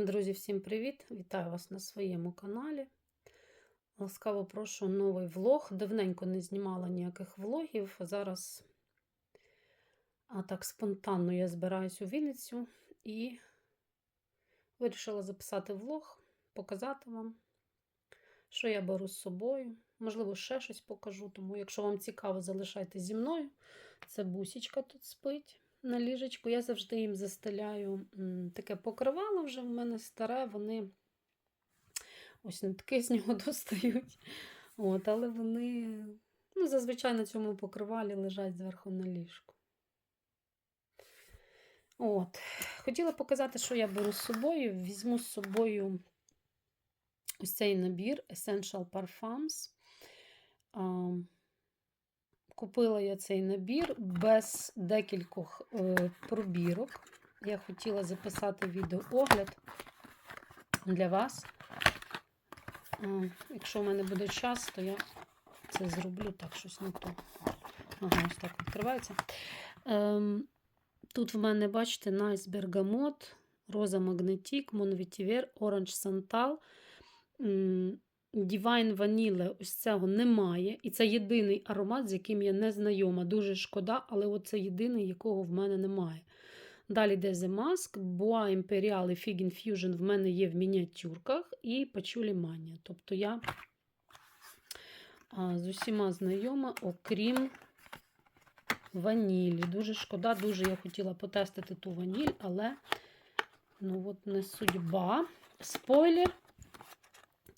Друзі, всім привіт! Вітаю вас на своєму каналі. Ласкаво прошу новий влог. Давненько не знімала ніяких влогів. Зараз а так спонтанно я збираюсь у Вінницю і вирішила записати влог, показати вам, що я беру з собою. Можливо, ще щось покажу. Тому, якщо вам цікаво, залишайтесь зі мною. Це бусічка тут спить на ліжечку. Я завжди їм застеляю таке покривало вже в мене старе, вони ось нитки з нього достають. От, але вони ну, зазвичай на цьому покривалі лежать зверху на ліжку. От. Хотіла показати, що я беру з собою. Візьму з собою ось цей набір Essential Parfums. Купила я цей набір без декількох е, пробірок. Я хотіла записати відеоогляд для вас. Е, якщо в мене буде час, то я це зроблю так, щось не то. Ага, ось так відкривається. Е, тут в мене, бачите, Найс Бергамот, Роза Магнетік, Монветівер, Оранж Сантал. Divine Vanilla, ось цього немає. І це єдиний аромат, з яким я не знайома. Дуже шкода, але це єдиний, якого в мене немає. Далі йде The Mask, Boa Imperial і Fig Infusion в мене є в мініатюрках, і Patchouli Mania. Тобто я з усіма знайома, окрім ванілі. Дуже шкода, дуже я хотіла потестити ту ваніль, але ну от не судьба. Спойлер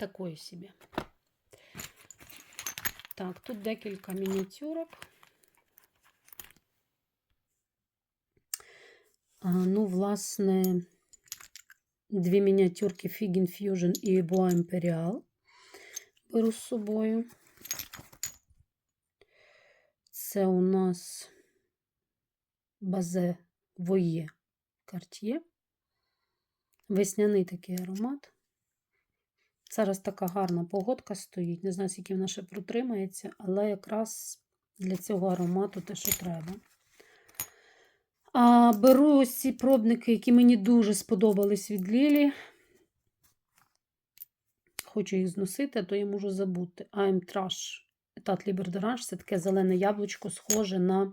такої собі. Так, тут декілька мініатюрок. Ну, власне, дві мініатюрки Fig Infusion і Bois Imperial беру з собою. Це у нас базе Voye Cartier. Весняний такий аромат. Зараз така гарна погодка стоїть. Не знаю, скільки вона ще протримається, але якраз для цього аромату те, що треба. А, Беру ось ці пробники, які мені дуже сподобались від Лілі. Хочу їх зносити, а то я можу забути. I'm Trash Etat Liber d'Orange. Це таке зелене яблучко, схоже на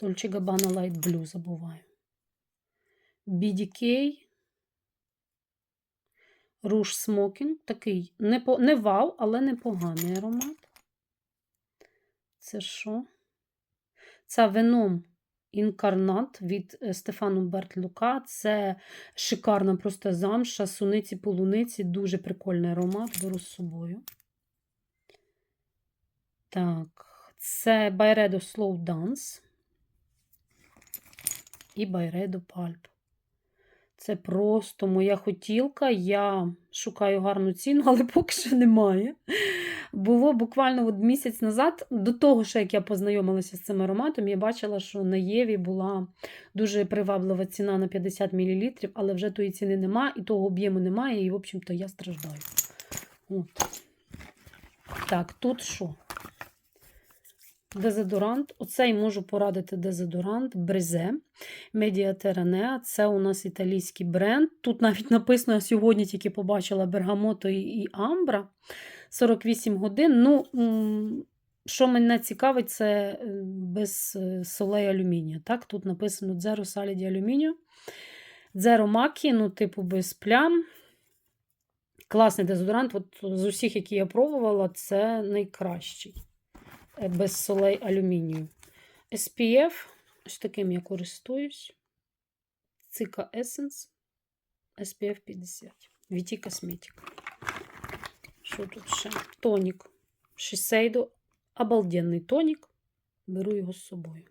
Dolce Gabbana Light Blue, забуваю. BDK. Руш Смокінг. Такий не, по, не вау, але непоганий аромат. Це що? Це вином інкарнат від е, Стефану Бертлюка. Це шикарна просто замша, суниці, полуниці. Дуже прикольний аромат. Беру з собою. Так, це Байредо Slow Dance і Байредо Pulp. Це просто моя хотілка. Я шукаю гарну ціну, але поки що немає. Було буквально от місяць назад, до того, що як я познайомилася з цим ароматом, я бачила, що на Єві була дуже приваблива ціна на 50 мл, але вже тої ціни немає, і того об'єму немає, і, в общем-то, я страждаю. От. Так, тут що? Дезодорант. Оцей можу порадити дезодорант Брезе Медіатеранеа. Це у нас італійський бренд. Тут навіть написано, я сьогодні тільки побачила Бергамото і Амбра 48 годин. Ну, що мене цікавить, це без солей алюмінію. Так, Тут написано Zero Salid алюмінію. Zero Maki, ну, типу, без плям. Класний дезодорант. От З усіх, які я пробувала, це найкращий без солей алюмінію. SPF, ось таким я користуюсь. Цика Essence SPF 50. VT Cosmetic. Що тут ще? Тонік. Шісейдо. Обалденний тонік. Беру його з собою.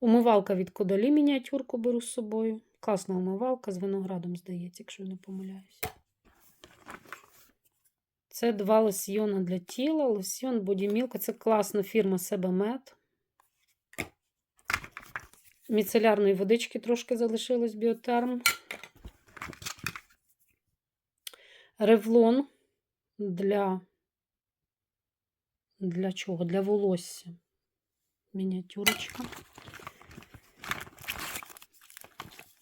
Умивалка від Кодолі мініатюрку беру з собою. Класна умивалка з виноградом, здається, якщо не помиляюся. Це два лосьйона для тіла. Лосьйон Бодімілка. Це класна фірма Себамед. Міцелярної водички трошки залишилось біотерм. Ревлон для для чого? Для волосся. Мініатюрочка.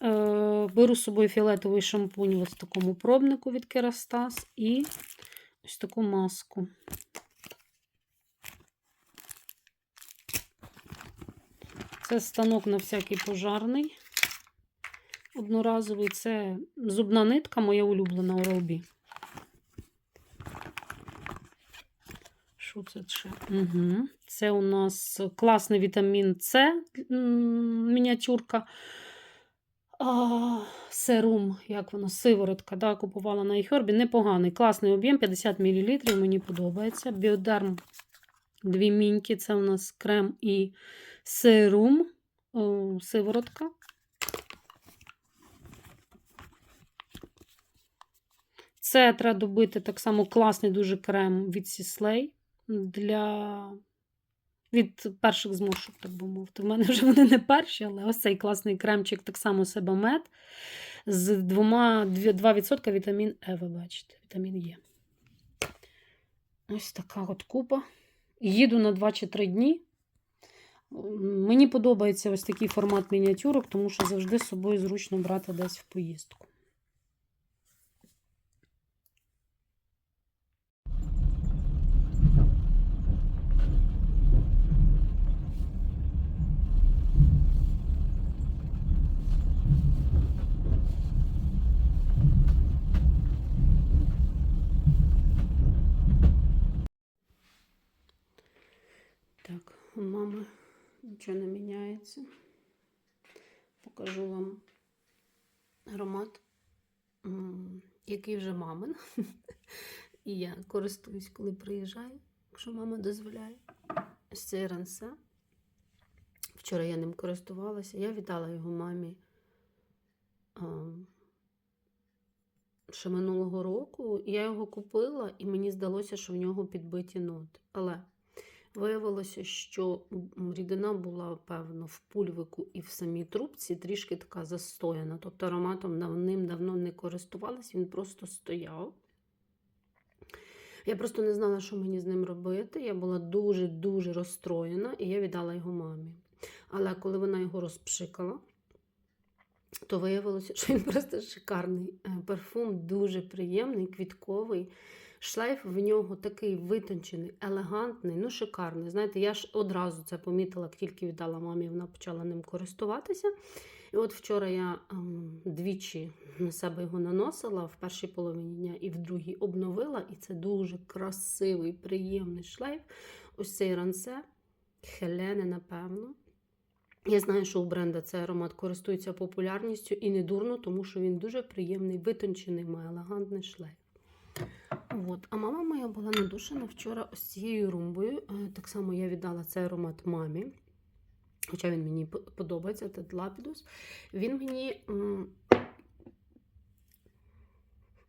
Е, Беру з собою фіолетовий шампунь ось в такому пробнику від Керастас і ось таку маску. Це станок на всякий пожарний. Одноразовий. Це зубна нитка, моя улюблена Oral-B. Що це ще? Угу. Це у нас класний вітамін С, мініатюрка. А, серум, як воно, сиворотка, да, купувала на iHerb. Непоганий, класний об'єм, 50 мл, мені подобається. Біодерм, дві міньки, це у нас крем і серум, о, сиворотка. Це треба добити так само класний дуже крем від Сіслей для від перших зморшок, так би мовити. В мене вже вони не перші, але ось цей класний кремчик, так само Себамед з двома, 2% вітамін Е, ви бачите, вітамін Е. Ось така от купа. Їду на 2 чи 3 дні. Мені подобається ось такий формат мініатюрок, тому що завжди з собою зручно брати десь в поїздку. Так, у мами нічого не міняється. Покажу вам аромат, який вже мамин. І я користуюсь, коли приїжджаю, якщо мама дозволяє. Ось цей. Вчора я ним користувалася. Я віддала його мамі а, ще минулого року. Я його купила, і мені здалося, що в нього підбиті ноти. Але Виявилося, що рідина була, певно, в пульвику і в самій трубці трішки така застояна. Тобто ароматом давним-давно не користувалась, він просто стояв. Я просто не знала, що мені з ним робити. Я була дуже-дуже розстроєна, і я віддала його мамі. Але коли вона його розпшикала, то виявилося, що він просто шикарний. Е, Парфум дуже приємний, квітковий. Шлейф в нього такий витончений, елегантний, ну шикарний. Знаєте, я ж одразу це помітила, як тільки віддала мамі, вона почала ним користуватися. І от вчора я ем, двічі на себе його наносила в першій половині дня і в другій обновила. І це дуже красивий, приємний шлейф. Ось цей рансе, Хелене, напевно. Я знаю, що у бренда цей аромат користується популярністю і не дурно, тому що він дуже приємний, витончений, має елегантний шлейф. От. А мама моя була надушена вчора ось цією румбою. Е, Так само я віддала цей аромат мамі. Хоча він мені подобається, це Лапідус. Він мені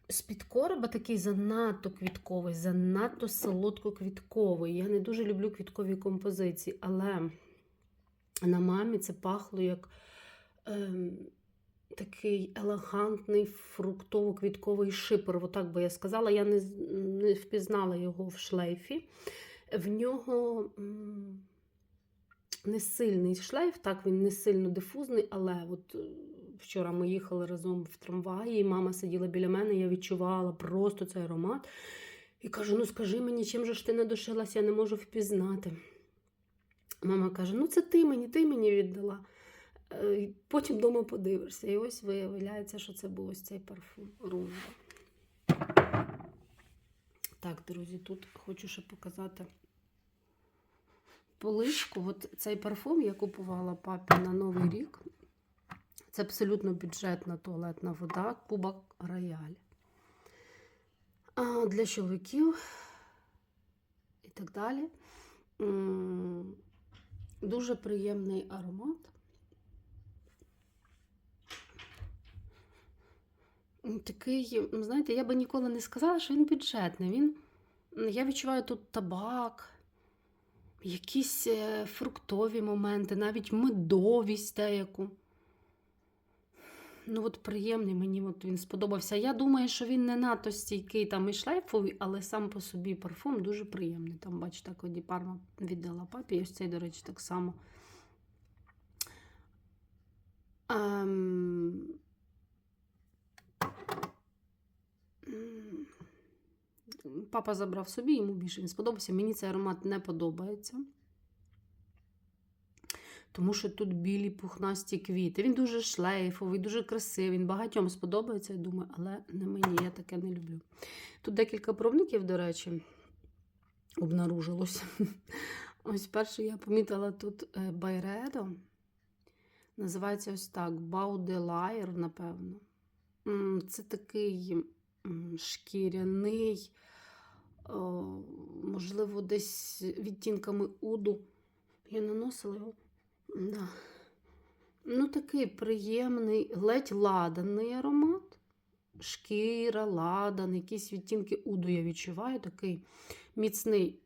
з-під короба такий занадто квітковий, занадто солодко-квітковий. Я не дуже люблю квіткові композиції, але на мамі це пахло як ем, такий елегантний фруктово-квітковий шипер. Отак би я сказала. Я не, не впізнала його в шлейфі. В нього не сильний шлейф, так він не сильно дифузний, але от е, вчора ми їхали разом в трамваї, і мама сиділа біля мене, я відчувала просто цей аромат. І кажу: ну скажи мені, чим же ж ти надушилася, я не можу впізнати. Мама каже: ну це ти мені, ти мені віддала. Е, Потім вдома подивишся. І ось виявляється, що це був ось цей парфум Румба. Так, друзі, тут хочу ще показати поличку. От цей парфум я купувала папі на Новий рік. Це абсолютно бюджетна туалетна вода Кубок Рояль. А для чоловіків і так далі. Дуже приємний аромат. Такий, знаєте, я би ніколи не сказала, що він бюджетний. Він, я відчуваю тут табак, якісь е, фруктові моменти, навіть медовість деяку. Ну, от приємний, мені от він сподобався. Я думаю, що він не надто стійкий там і шлейфовий, але сам по собі парфум дуже приємний. Там, бачите, Коді Парма віддала папі. Ось цей, до речі, так само. Ем... м, Папа забрав собі, йому більше він сподобався. Мені цей аромат не подобається. Тому що тут білі пухнасті квіти. Він дуже шлейфовий, дуже красивий. Він багатьом сподобається, я думаю, але не мені, я таке не люблю. Тут декілька пробників, до речі, обнаружилось. Ось перший я помітила тут е, Байредо. Називається ось так: Бауделайр, напевно. Це такий шкіряний, можливо, десь відтінками уду. Я наносила його. Да. Ну, такий приємний, ледь ладаний аромат. Шкіра, ладан, якісь відтінки уду я відчуваю. Такий міцний,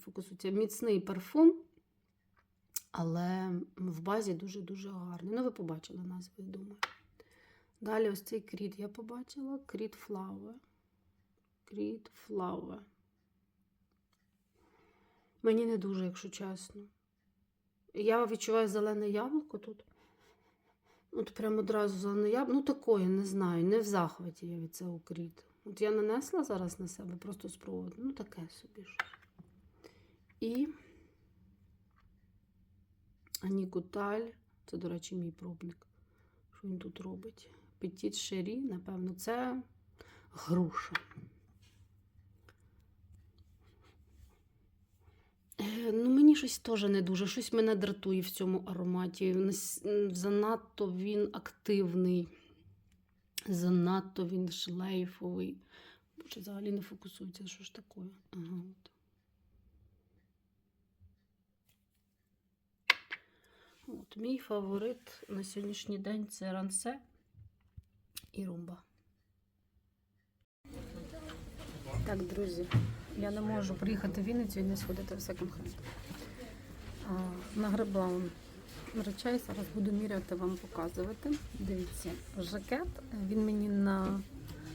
фокусується, міцний парфум, але в базі дуже-дуже гарний. Ну, ви побачили назву, я думаю. Далі ось цей кріт я побачила. Кріт Flower. Кріт Flower. Мені не дуже, якщо чесно. Я відчуваю зелене яблуко тут. От прямо одразу зелене яблуко. Ну, такое, не знаю, не в захваті я від цього кріт. От я нанесла зараз на себе, просто спробувати. Ну, таке собі щось. І Анікуталь. Це, до речі, мій пробник. Що він тут робить? Петіт Шері, напевно, це груша. Е, Ну, мені щось теж не дуже. Щось мене дратує в цьому ароматі. Занадто він активний, занадто він шлейфовий. Боже, взагалі не фокусується. Що ж таке? Ага, от. От, мій фаворит на сьогоднішній день це рансе і румба. Так, друзі, я не можу приїхати в Вінницю і не сходити в секонд-хенд. Нагребла речей, зараз буду міряти вам показувати. Дивіться, жакет, він мені на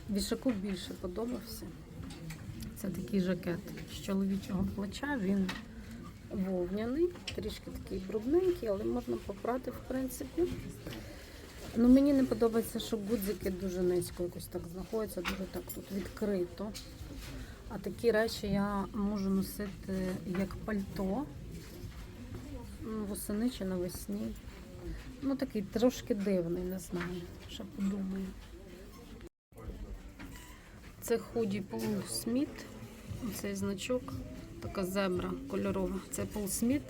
вішаку більше подобався. Це такий жакет з чоловічого плеча, він вовняний, трішки такий брудненький, але можна попрати, в принципі. Ну, мені не подобається, що гудзики дуже низько якось так знаходяться, дуже так тут відкрито. А такі речі я можу носити як пальто ну, восени чи навесні. Ну, такий трошки дивний, не знаю. Ще подумаю. Це худі Пол Сміт. Цей значок, така зебра кольорова. Це Пол Сміт.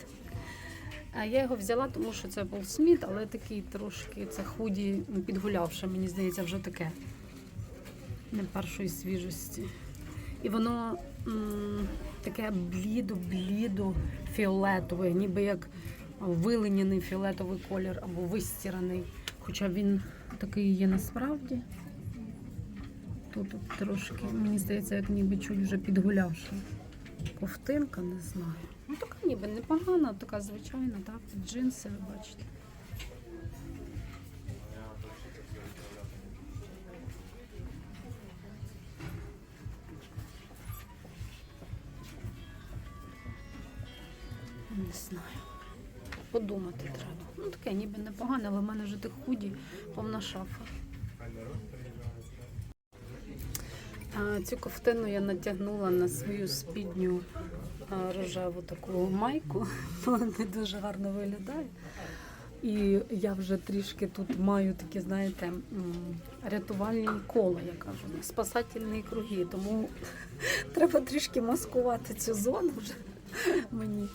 Я його взяла, тому що це Пол Сміт, але такий трошки це худі ну, підгулявше, мені здається, вже таке. Не першої свіжості. І воно м, таке блідо-блідо фіолетове, ніби як вилиняний фіолетовий колір або вистіраний. Хоча він такий є насправді. Тут трошки, мені здається, як ніби чуть вже підгулявши. Ковтинка, не знаю. Ніби непогана, така звичайна, так? Джинси, ви бачите. Не знаю. Подумати треба. Ну таке ніби непогане, але в мене вже тих худі повна шафа. А, Цю ковтину я натягнула на свою спідню рожеву таку майку. Вона не дуже гарно виглядає. І я вже трішки тут маю такі, знаєте, рятувальні кола, я кажу, спасательні круги. Тому треба трішки маскувати цю зону вже мені.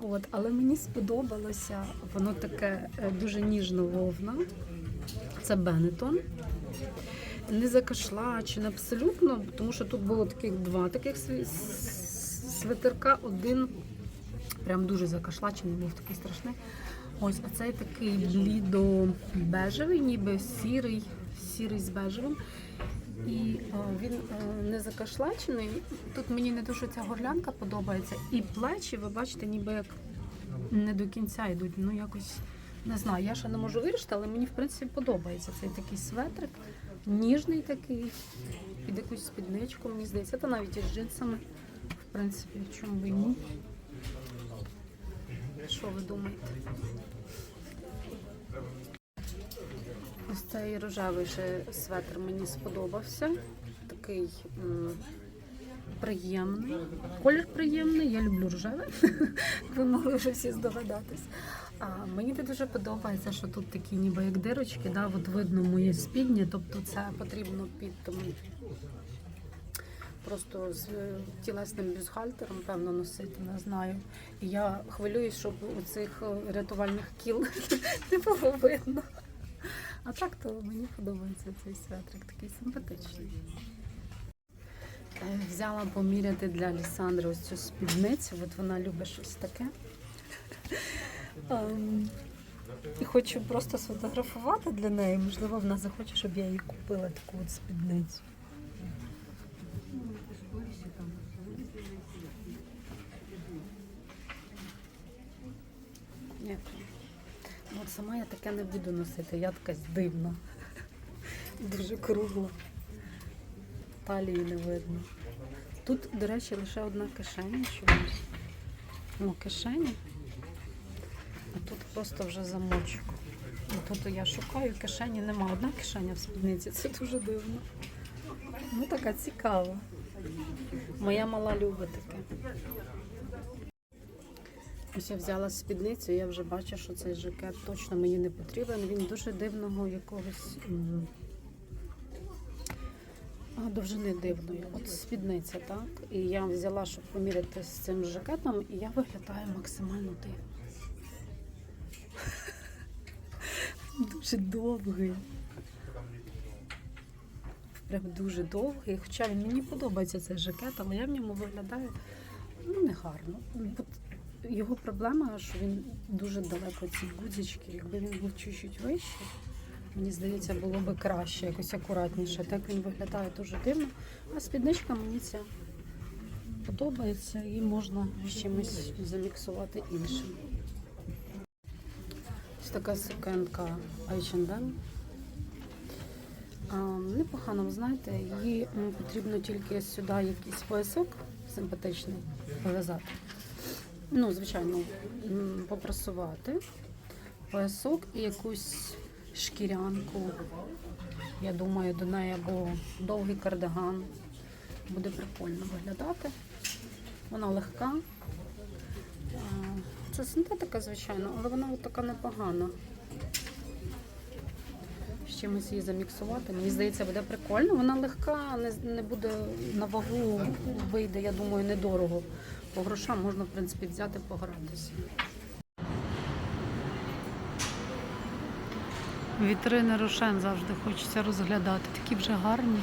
От, але мені сподобалося, воно таке е, дуже ніжно вовна. Це Бенетон. Не закашлачене абсолютно, тому що тут було таких два таких свитерка. Один прям дуже закашлачений, був такий страшний. Ось, а цей такий блідо-бежевий, ніби сірий, сірий з бежевим. І о, він е, не закашлачений. Тут мені не дуже ця горлянка подобається. І плечі, ви бачите, ніби як не до кінця йдуть. Ну якось Не знаю, я ще не можу вирішити, але мені в принципі подобається цей такий светрик. Ніжний такий, під якусь спідничку, мені здається. Та навіть із джинсами. Принципі, чому б ні. Що ви думаєте? Ось цей рожевий ще светр мені сподобався. Такий м, приємний. Колір приємний, я люблю рожеве. Ви могли вже всі здогадатись. А мені дуже подобається, що тут такі ніби як дирочки, да, от видно мої спідні, тобто це потрібно під просто з тілесним бюстгальтером, певно, носити, не знаю. І я хвилююсь, щоб у цих е, рятувальних кіл не було видно. А так то мені подобається цей светрик, такий симпатичний. Е, Взяла поміряти для Лісандри ось цю спідницю, от вона любить щось таке. Ем, І хочу просто сфотографувати для неї. Можливо, вона захоче, щоб я їй купила таку от спідницю. Ні. Ну, От сама я таке не буду носити, я така дивна. Дуже кругла. Талії не видно. Тут, до речі, лише одна кишеня чомусь. Ну, кишеня. А тут просто вже замочок. І тут я шукаю, кишені нема. Одна кишеня в спідниці, це дуже дивно. Ну, така цікава. Моя мала любить таке. Ось я взяла спідницю, я вже бачу, що цей жакет точно мені не потрібен. Він дуже дивного якогось а, довжини дивної. От спідниця, так? І я взяла, щоб поміряти з цим жакетом, і я виглядаю максимально дивно. Дуже довгий. Прям дуже довгий. Хоча він мені подобається цей жакет, але я в ньому виглядаю ну, не гарно. Його проблема, що він дуже далеко ці гудзички. Якби він був чуть-чуть вищий, мені здається, було би краще, якось акуратніше. Так він виглядає дуже дивно. А спідничка мені ця подобається і можна з чимось заміксувати іншим. Ось така сукенка H&M. Непогано, ви знаєте, її потрібно тільки сюди якийсь поясок симпатичний пов'язати. Ну, звичайно, попрасувати поясок і якусь шкірянку. Я думаю, до неї або довгий кардиган. Буде прикольно виглядати. Вона легка. Це синтетика, звичайно, але вона така непогана. З чимось її заміксувати. Мені здається, буде прикольно. Вона легка, не буде на вагу, вийде, я думаю, недорого. По грошам можна, в принципі, взяти, погратися. Вітрини Рошен завжди хочеться розглядати. Такі вже гарні.